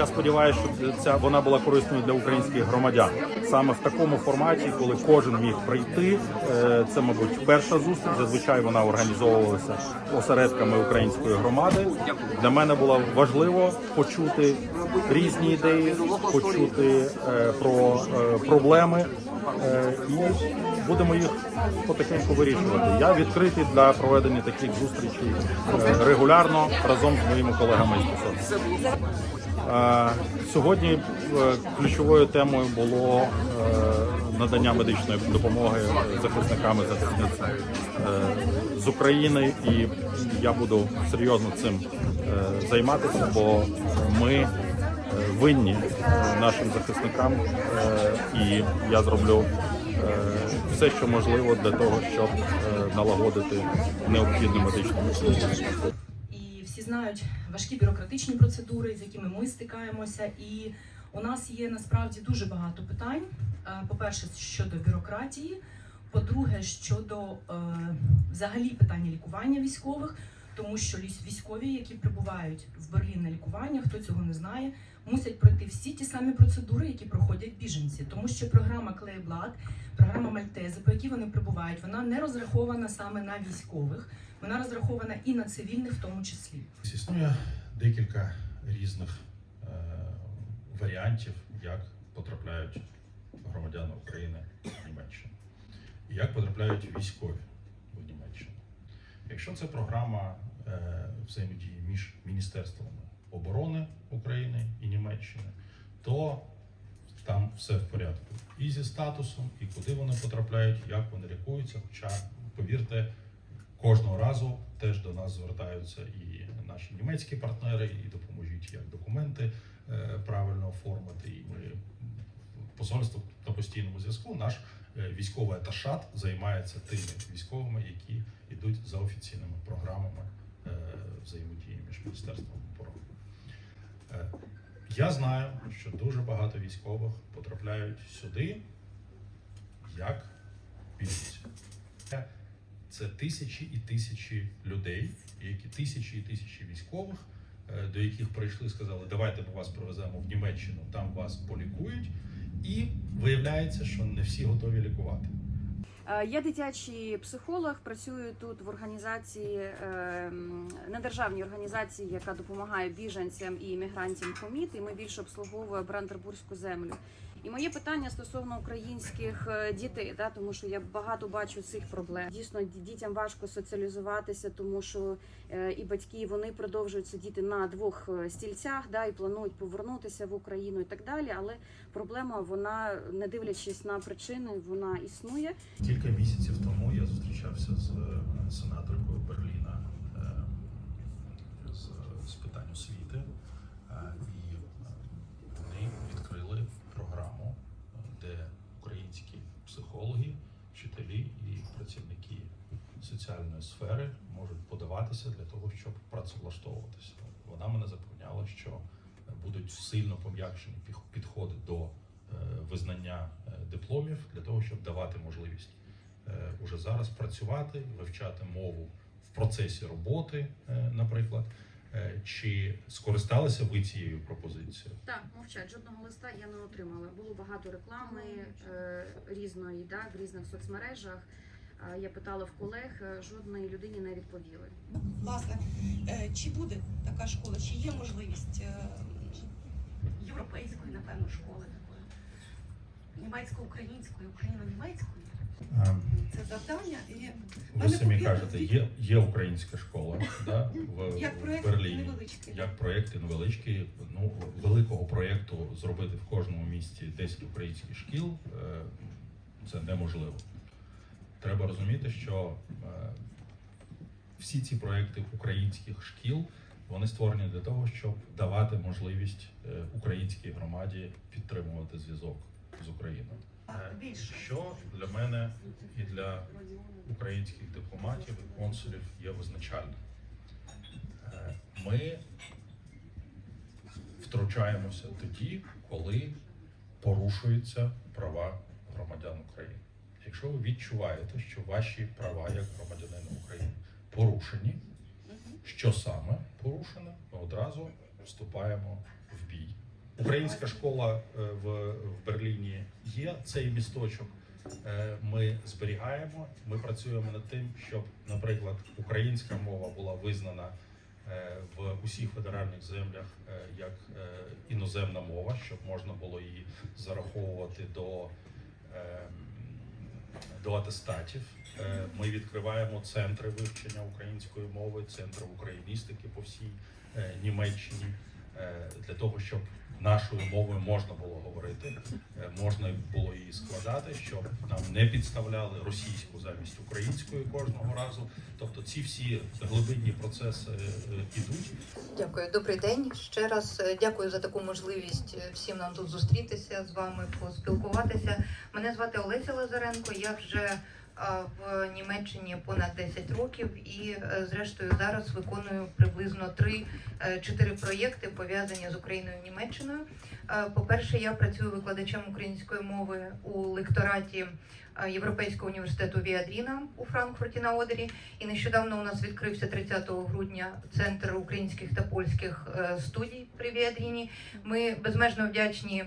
я сподіваюся, що ця вона була корисною для українських громадян. Саме в такому форматі, коли кожен міг прийти. Е, Це, мабуть, перша зустріч. Зазвичай вона організовувалася осередками української громади. Для мене було важливо почути різні ідеї, почути е, про е, проблеми. І будемо їх потихеньку вирішувати. Я відкритий для проведення таких зустрічей регулярно разом з моїми колегами із посади. Сьогодні е, ключовою темою було е, надання медичної допомоги захисникам і захисницям е, з України, і я буду серйозно цим займатися, бо ми винні нашим захисникам, і я зроблю все, що можливо для того, щоб налагодити необхідну медичну допомогу. Знають важкі бюрократичні процедури, з якими ми стикаємося. І у нас є насправді дуже багато питань. Е, По-перше, щодо бюрократії, по-друге, щодо е, взагалі питання лікування військових, тому що військові, які прибувають в Берлін на лікування, хто цього не знає, мусять пройти всі ті самі процедури, які проходять біженці, тому що програма Клейблат, програма Мальтези, по якій вони прибувають, вона не розрахована саме на військових. Вона розрахована і на цивільних, в тому числі. Існує декілька різних е, варіантів, як потрапляють громадяни України в Німеччину і як потрапляють військові в Німеччину. Якщо це програма е, взаємодії між міністерствами оборони України і Німеччини, то там все в порядку. І зі статусом, і куди вони потрапляють, як вони лікуються. Хоча, повірте, кожного разу теж до нас звертаються і наші німецькі партнери, і допоможіть як документи е, правильно оформити. І ми посольство на постійному зв'язку. Наш е, військовий аташат займається тими військовими, які йдуть за офіційними програмами е, взаємодії між міністерством оборони. Я знаю, що дуже багато військових потрапляють сюди як біженці. Це тисячі і тисячі людей, які тисячі і тисячі військових, е, до яких прийшли, сказали, давайте ми вас привеземо в Німеччину, там вас полікують. І виявляється, що не всі готові лікувати. Е, Я дитячий психолог, працюю тут в організації е, м, недержавній організації, яка допомагає біженцям і іммігрантам коміт. І ми більше обслуговуємо Брандербурзьку землю. І моє питання стосовно українських е, дітей, да, тому що я багато бачу цих проблем. Дійсно, дітям важко соціалізуватися, тому що е, і батьки вони продовжують сидіти на двох е, стільцях, да, і планують повернутися в Україну і так далі. Але проблема вона, не дивлячись на причини, вона існує. Кілька місяців тому я зустрічався з е, сенаторкою Берліна е, з, з питань освіти, е, і е, вони відкрили програму, е, де українські психологи, вчителі і працівники соціальної сфери можуть подаватися для того, щоб працевлаштовуватися. Вона мене запевняла, що будуть сильно пом'якшені підходи до е, визнання е, дипломів для того, щоб давати можливість е, уже зараз працювати, вивчати мову в процесі роботи, наприклад. Чи скористалися ви цією пропозицією? Так, мовчать. Жодного листа я не отримала. Було багато реклами е, різної, да, в різних соцмережах. Я питала в колег, е, жодної людині не відповіли. Власне, е, чи буде така школа, чи є можливість е, європейської, напевно, школи такої, німецько-української, україно-німецької? Ем, Це завдання і Ви самі кажете, є, є українська школа да, в, як в проєкт Берліні. невеличкий. Як проєкти невеличкі, ну великого проєкту зробити в кожному місті 10 українських шкіл це неможливо. Треба розуміти, що е, всі ці проєкти українських шкіл вони створені для того, щоб давати можливість е, українській громаді підтримувати зв'язок з Україною. Більше. Що для мене і для українських дипломатів і консулів є визначальним. Е, Ми втручаємося тоді, коли порушуються права громадян України. Якщо ви відчуваєте, що ваші права як громадянина України порушені, що саме порушено, ми одразу вступаємо в бій Українська школа е, в, Берліні є цей місточок. Е, Ми зберігаємо. Ми працюємо над тим, щоб, наприклад, українська мова була визнана е, в усіх федеральних землях як іноземна мова, щоб можна було її зараховувати до, е, до атестатів. Е, Ми відкриваємо центри вивчення української мови, центри україністики по всій е, Німеччині е, для того, щоб нашою мовою можна було говорити, е, можна було її складати, щоб нам не підставляли російську замість української кожного разу. Тобто ці всі глибинні процеси е, ідуть. Дякую, добрий день. Ще раз е, дякую за таку можливість е, всім нам тут зустрітися з вами, поспілкуватися. Мене звати Олеся Лазаренко. Я вже в Німеччині понад 10 років і е, зрештою зараз виконую приблизно 3-4 проєкти пов'язані з Україною і Німеччиною. Е, По-перше, я працюю викладачем української мови у лектораті е, Європейського університету Віадріна у Франкфурті на Одері. І нещодавно у нас відкрився 30 грудня центр українських та польських е, студій при Віадріні. Ми безмежно вдячні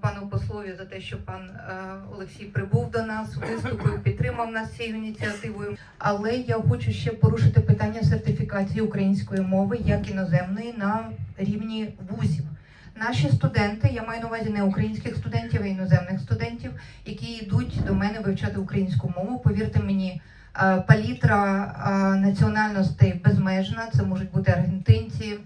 пану послові за те, що пан е, Олексій прибув до нас, виступив, підтримав нас цією ініціативою. Але я хочу ще порушити питання сертифікації української мови як іноземної на рівні вузів. Наші студенти, я маю на увазі не українських студентів, а іноземних студентів, які йдуть до мене вивчати українську мову. Повірте мені, е, палітра е, національностей безмежна. Це можуть бути аргентинці,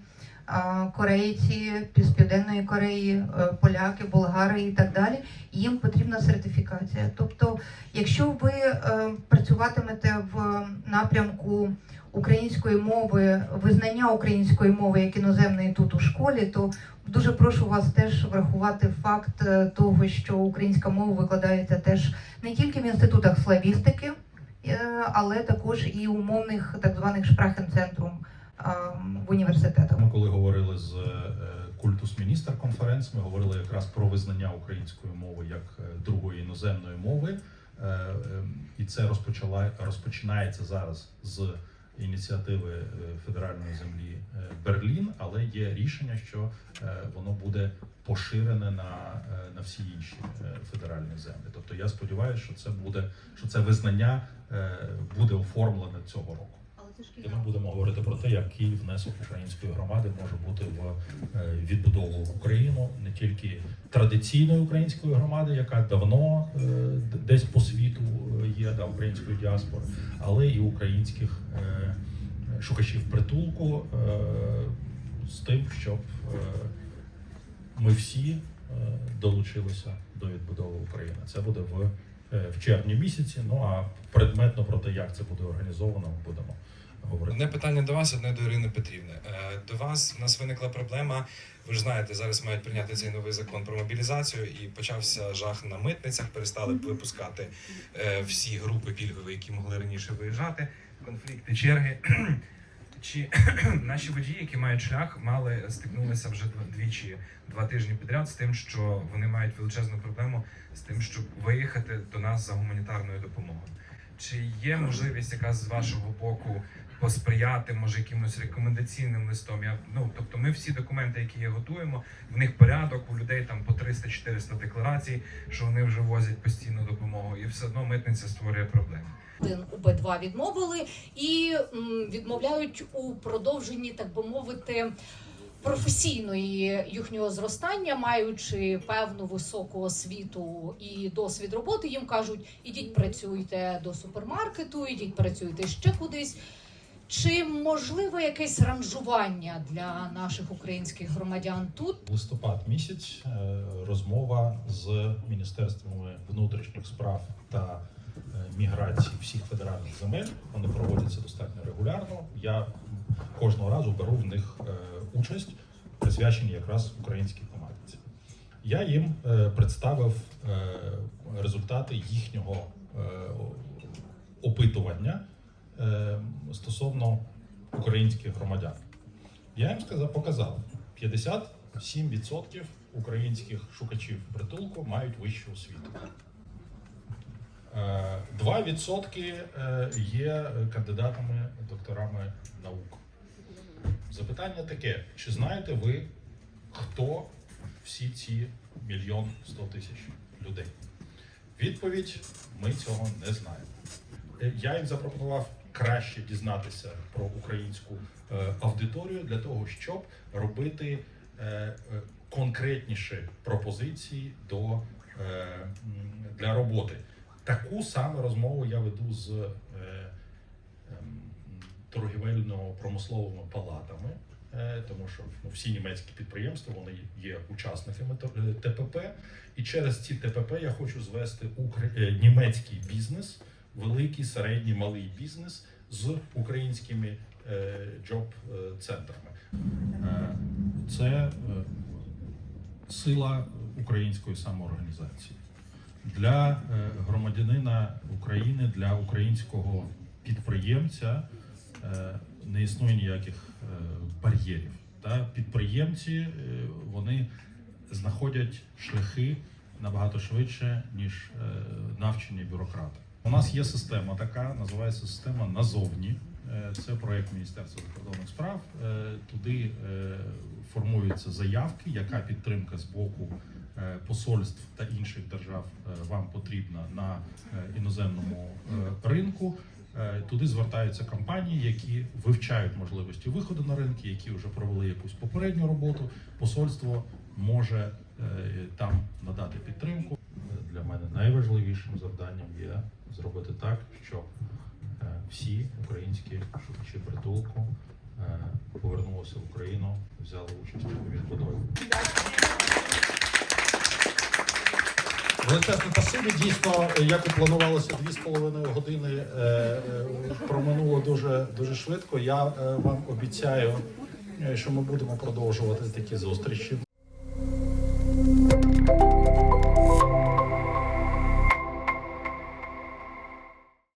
корейці з південної Кореї, е, поляки, болгари і так далі. Їм потрібна сертифікація. Тобто, якщо ви е, працюватимете в напрямку української мови, визнання української мови як іноземної тут у школі, то дуже прошу вас теж врахувати факт е, того, що українська мова викладається теж не тільки в інститутах славістики, але також і умовних так званих шпрахенцентрум в університетах. Ми коли говорили з е, культус міністр конференц, ми говорили якраз про визнання української мови як е, другої іноземної мови, Е, і це розпочала розпочинається зараз з ініціативи федеральної землі Берлін, але є рішення, що воно буде поширене на, на всі інші федеральні землі. Тобто я сподіваюся, що це буде що це визнання буде оформлене цього року. І ми будемо говорити про те, який внесок української громади може бути в е, відбудову Україну не тільки традиційної української громади, яка давно е, десь по світу е, є, да, української діаспори, але і українських шукачів притулку з тим, щоб ми всі долучилися до відбудови України. Це буде в, в червні місяці. Ну а предметно про те, як це буде організовано, ми будемо. Одне питання до вас, одне до Ірини Петрівни. Е, До вас в нас виникла проблема. Ви ж знаєте, зараз мають прийняти цей новий закон про мобілізацію, і почався жах на митницях. Перестали випускати е, всі групи пільгові, які могли раніше виїжджати. Конфлікти, черги. Чи наші водії, які мають шлях, мали стикнулися вже дв- двічі два тижні підряд з тим, що вони мають величезну проблему з тим, щоб виїхати до нас за гуманітарною допомогою. Чи є можливість якась з вашого боку посприяти, може, якимось рекомендаційним листом? Я ну тобто, ми всі документи, які є, готуємо, в них порядок, у людей там по 300-400 декларацій, що вони вже возять постійну допомогу, і все одно митниця створює проблеми. один УБ2 відмовили і відмовляють у продовженні, так би мовити, професійної їхнього зростання, маючи певну високу освіту і досвід роботи, їм кажуть: ідіть працюйте до супермаркету, ідіть працюйте ще кудись. Чи можливо якесь ранжування для наших українських громадян тут? листопад місяць е, розмова з міністерствами внутрішніх справ та е, міграції всіх федеральних земель. Вони проводяться достатньо регулярно. Я кожного разу беру в них е, участь, присвячені якраз українській тематиці. Я їм представив результати їхнього опитування стосовно українських громадян. Я їм сказав, показав 57% українських шукачів притулку мають вищу освіту. Е, 2% е, є кандидатами, докторами наук. Запитання таке: чи знаєте ви, хто всі ці мільйон сто тисяч людей? Відповідь: ми цього не знаємо. Е, Я їм запропонував краще дізнатися про українську е, аудиторію для того, щоб робити е, е, конкретніші пропозиції до, для роботи. Таку саме розмову я веду з ем, торгівельно-промисловими палатами, тому що ну, всі німецькі підприємства вони є учасниками ТПП, і через ці ТПП я хочу звести німецький бізнес, великий, середній, малий бізнес з українськими е, джоб-центрами. Е, Це е, сила української самоорганізації для е, громадянина України, для українського підприємця е, не існує ніяких е, бар'єрів. Підприємці е, вони знаходять шляхи набагато швидше, ніж е, навчені бюрократи. У нас є система така, називається система назовні. Е, Це проект Міністерства закордонних справ. Е, Туди е, формуються заявки, яка підтримка з боку посольств та інших держав вам потрібна на іноземному ринку. Туди звертаються компанії, які вивчають можливості виходу на ринки, які вже провели якусь попередню роботу. Посольство може там надати підтримку. Для мене найважливішим завданням є зробити так, щоб е, всі українські шукачі притулку е, повернулися в Україну, взяли участь у відбудові. Величезне спасибі. Дійсно, як і планувалося, дві з половиною години е, проминуло дуже дуже швидко. Я вам обіцяю, що ми будемо продовжувати такі зустрічі.